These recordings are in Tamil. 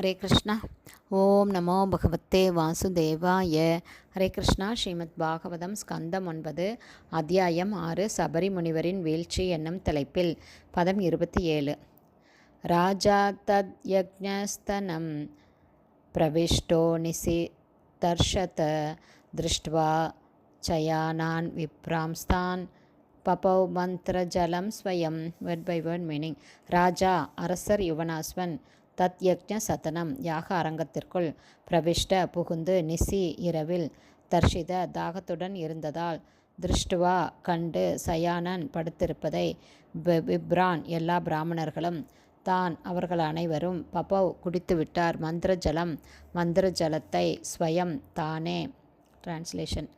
ஹரே கிருஷ்ணா. ஓம் நமோ பகவத்தே வாசுதேவாய. ஹரே கிருஷ்ணா. ஸ்ரீமத் பாகவதம் ஸ்கந்தம் ஒன்பது அத்தியாயம் ஆறு சபரி முனிவரின் வீழ்ச்சி என்னும் தலைப்பில் பதம் இருபத்தி ஏழு. ராஜா தத் யக்ஞஸ்தனம் பிரவிஷ்டோ நிசி தர்ஷத திருஷ்டுவா சயானான் விப்ராம்ஸ்தான் பபௌ மந்திர ஜலம் ஸ்வயம். வேர்ட் பை வேர்ட் மீனிங் ராஜா அரசர் யுவனாஸ்வன் தத் யக்ஞ சதனம் யாக அரங்கத்திற்குள் பிரவிஷ்ட புகுந்து நிசி இரவில் தர்ஷித தாகத்துடன் இருந்ததால் திருஷ்டுவா கண்டு சயானன் படுத்திருப்பதை விப்ரான் எல்லா பிராமணர்களும் தான் அவர்கள் அனைவரும் பபவ் குடித்துவிட்டார். மந்திர ஜலம் மந்திர ஜலத்தை ஸ்வயம் தானே. டிரான்ஸ்லேஷன்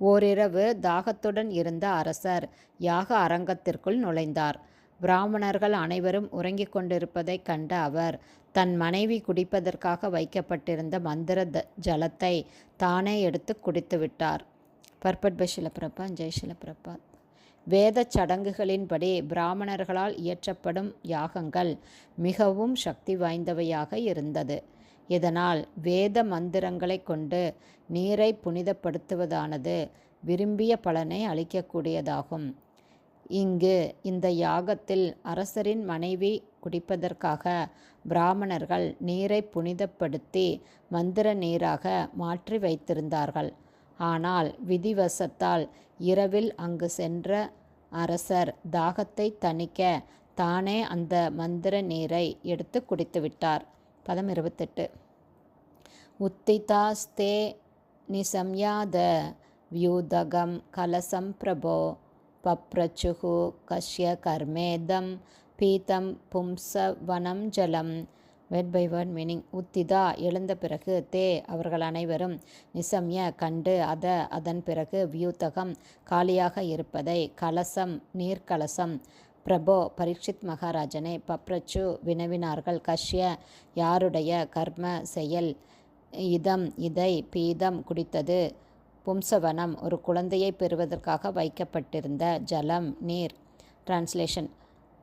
ஓரிரவு தாகத்துடன் இருந்த அரசர் யாக அரங்கத்திற்குள் நுழைந்தார். பிராமணர்கள் அனைவரும் உறங்கிக் கொண்டிருப்பதைக் கண்ட அவர் தன் மனைவி குடிப்பதற்காக வைக்கப்பட்டிருந்த மந்திர த ஜலத்தை தானே எடுத்து குடித்து விட்டார். பர்பட் பை ஷிலப்பிரபா வேத சடங்குகளின்படி பிராமணர்களால் இயற்றப்படும் யாகங்கள் மிகவும் சக்தி வாய்ந்தவையாக இருந்தது. இதனால் வேத மந்திரங்களை கொண்டு நீரை புனிதப்படுத்துவதானது விரும்பிய பலனை அளிக்கக்கூடியதாகும். இங்கு இந்த யாகத்தில் அரசரின் மனைவி குடிப்பதற்காக பிராமணர்கள் நீரை புனிதப்படுத்தி மந்திர நீராக மாற்றி வைத்திருந்தார்கள். ஆனால் விதிவசத்தால் இரவில் அங்கு சென்ற அரசர் தாகத்தை தணிக்க தானே அந்த மந்திர நீரை எடுத்து குடித்துவிட்டார். பதம் இருபத்தெட்டு. உத்திதாஸ்தே நிசம்யாத வியூதகம் கலசம் பிரபோ பப்ரச்சுகு கஷ்ய கர்மேதம் பீதம் பும்சவனம் ஜலம் வேர்ட் பை வேர்ட் மீனிங் உத்திதா எழுந்த பிறகு தே அவர்கள் அனைவரும் நிசம்ய கண்டு அத அதன் பிறகு வியூத்தகம் காலியாக இருப்பதை கலசம் நீர்க்கலசம் பிரபோ பரீட்சித் மகாராஜனை பப்ரச்சு வினவினார்கள். கஷ்ய யாருடைய கர்ம செயல் இதம் இதை பீதம் குடித்தது. பும்சவனம் ஒரு குழந்தையை பெறுவதற்காக வைக்கப்பட்டிருந்த ஜலம் நீர். டிரான்ஸ்லேஷன்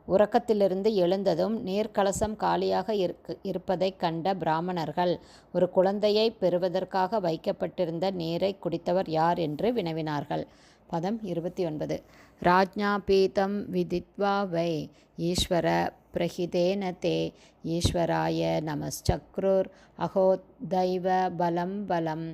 உறக்கத்திலிருந்து எழுந்ததும் நீர்க்கலசம் காலியாக இருக்கு இருப்பதைக் கண்ட பிராமணர்கள் ஒரு குழந்தையை பெறுவதற்காக வைக்கப்பட்டிருந்த நீரை குடித்தவர் யார் என்று வினவினார்கள். பதம் இருபத்தி ஒன்பது. ராஜ்ஞா பீதம் விதித்வா வை ஈஸ்வர பிரஹிதேன தே ஈஸ்வராய நமஸ்சக்ருர் அகோ தெய்வ பலம் பலம்.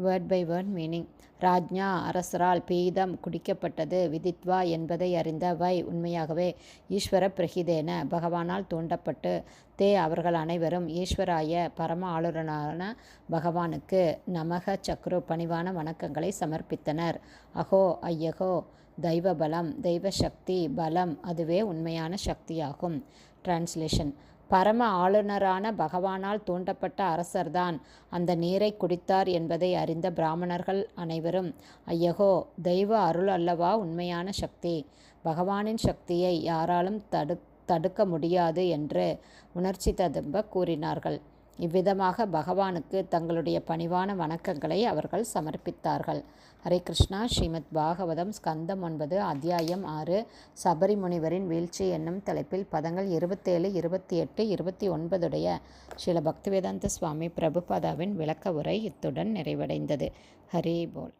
வேர்ட் பை வேர்ட் மீனிங் ராஜ்ஞா அரசரால் பீதம் குடிக்கப்பட்டது விதித்வா என்பதை அறிந்த வை உண்மையாகவே ஈஸ்வர பிரகிதேன. பகவானால் தூண்டப்பட்டு தே அவர்கள் அனைவரும் ஈஸ்வராய பரம ஆளுநரான பகவானுக்கு நமக சக்ரு பணிவான வணக்கங்களை சமர்ப்பித்தனர். அகோ ஐயகோ தெய்வ பலம் தெய்வ சக்தி பலம் அதுவே உண்மையான சக்தியாகும். டிரான்ஸ்லேஷன் பரம ஆளுநரான பகவானால் தூண்டப்பட்ட அரசர்தான். அந்த நீரை குடித்தார் என்பதை அறிந்த பிராமணர்கள் அனைவரும் ஐயகோ தெய்வ அருள் அல்லவா உண்மையான சக்தி? பகவானின் சக்தியை யாராலும் தடு தடுக்க முடியாது என்று உணர்ச்சி ததும்ப கூறினார்கள். இவ்விதமாக பகவானுக்கு தங்களுடைய பணிவான வணக்கங்களை அவர்கள் சமர்ப்பித்தார்கள். ஹரே கிருஷ்ணா. ஸ்ரீமத் பாகவதம் ஸ்கந்தம் ஒன்பது அத்தியாயம் ஆறு சபரிமுனிவரின் வீழ்ச்சி என்னும் தலைப்பில் பதங்கள் இருபத்தேழு இருபத்தி எட்டு இருபத்தி ஒன்பதுடைய ஸ்ரீல பக்திவேதாந்த சுவாமி பிரபுபாதாவின் விளக்க உரை இத்துடன் நிறைவடைந்தது. ஹரே போல்.